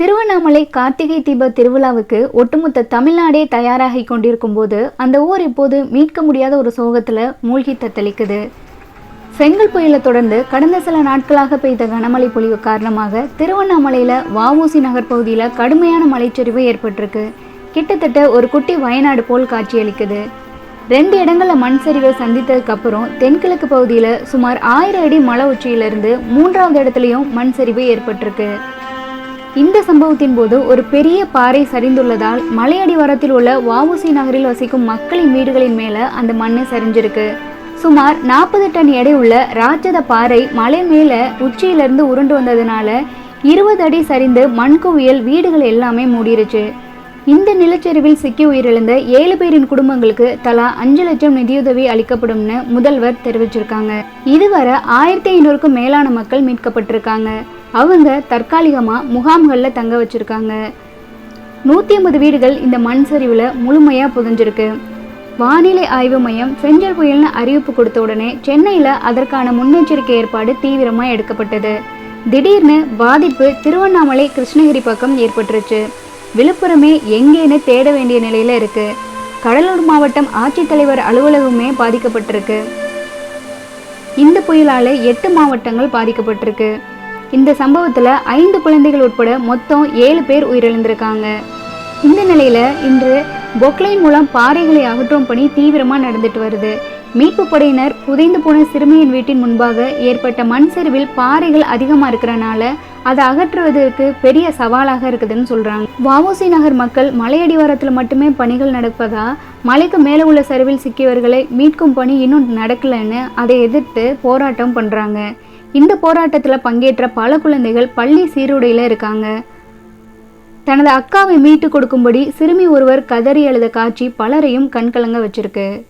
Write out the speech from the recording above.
திருவண்ணாமலை கார்த்திகை தீப திருவிழாவுக்கு ஒட்டுமொத்த தமிழ்நாடே தயாராகி கொண்டிருக்கும் போது அந்த ஊர் இப்போது மீட்க முடியாத ஒரு சோகத்தில் மூழ்கி தத்தளிக்குது. செங்கல் புயலை தொடர்ந்து கடந்த சில நாட்களாக பெய்த கனமழை பொழிவு காரணமாக திருவண்ணாமலையில் வஉசி நகர் பகுதியில் கடுமையான மலைச்சரிவு ஏற்பட்டிருக்கு. கிட்டத்தட்ட ஒரு குட்டி வயநாடு போல் காட்சியளிக்குது. ரெண்டு இடங்களில் மண் சரிவை சந்தித்ததுக்கு அப்புறம் தென்கிழக்கு பகுதியில் சுமார் ஆயிரம் அடி மலை உச்சியிலிருந்து மூன்றாவது இடத்துலையும் மண் சரிவு ஏற்பட்டிருக்கு. இந்த சம்பவத்தின் போது ஒரு பெரிய பாறை சரிந்துள்ளதால் மலையடிவாரத்தில் உள்ள வாவுசி நகரில் வசிக்கும் மக்களின் வீடுகளின் மேல அந்த மண்ணு சரிஞ்சிருக்கு. சுமார் நாற்பது டன் எடை உள்ள ராட்சத பாறை மலை மேல உச்சியிலிருந்து உருண்டு வந்ததுனால இருபது அடி சரிந்து மண் குவியல் வீடுகள் எல்லாமே மூடிருச்சு. இந்த நிலச்சரிவில் சிக்கி உயிரிழந்த ஏழு பேரின் குடும்பங்களுக்கு தலா அஞ்சு லட்சம் நிதியுதவி அளிக்கப்படும்னு முதல்வர் தெரிவிச்சிருக்காங்க. இதுவரை ஆயிரத்தி ஐநூறுக்கும் மேலான மக்கள் மீட்கப்பட்டிருக்காங்க. அவங்க தற்காலிகமாக முகாம்களில் தங்க வச்சுருக்காங்க. நூற்றி ஐம்பது வீடுகள் இந்த மண் சரிவில் முழுமையாக புதஞ்சிருக்கு. வானிலை ஆய்வு மையம் செஞ்சல் புயல்னு அறிவிப்பு கொடுத்த உடனே சென்னையில் அதற்கான முன்னெச்சரிக்கை ஏற்பாடு தீவிரமாக எடுக்கப்பட்டது. திடீர்னு பாதிப்பு திருவண்ணாமலை கிருஷ்ணகிரி பக்கம் ஏற்பட்டுருச்சு. விழுப்புரமே எங்கேன்னு தேட வேண்டிய நிலையில் இருக்கு. கடலூர் மாவட்டம் ஆட்சித்தலைவர் அலுவலகமே பாதிக்கப்பட்டிருக்கு. இந்த புயலால் எட்டு மாவட்டங்கள் பாதிக்கப்பட்டிருக்கு. இந்த சம்பவத்தில் ஐந்து குழந்தைகள் உட்பட மொத்தம் ஏழு பேர் உயிரிழந்திருக்காங்க. இந்த நிலையில் இன்று பொக்லைன் மூலம் பாறைகளை அகற்றும் பணி தீவிரமாக நடந்துட்டு வருது. மீட்பு படையினர் புதைந்து போன சிறுமியின் வீட்டின் முன்பாக ஏற்பட்ட மண் சரிவில் பாறைகள் அதிகமாக இருக்கிறனால அதை அகற்றுவதற்கு பெரிய சவாலாக இருக்குதுன்னு சொல்கிறாங்க வாவோசி நகர் மக்கள் மலையடிவாரத்தில் மட்டுமே பணிகள் நடப்பதா மலைக்கு மேலே உள்ள சரிவில் சிக்கியவர்களை மீட்கும் பணி இன்னும் நடக்கலைன்னு அதை எதிர்த்து போராட்டம் பண்ணுறாங்க இந்த போராட்டத்தில் பங்கேற்ற பல குழந்தைகள் பள்ளி சீருடையில் இருக்காங்க. தனது அக்காவை மீட்டு கொடுக்கும்படி சிறுமி ஒருவர் கதறி எழுத காட்சி பலரையும் கண்கலங்க வச்சிருக்கு.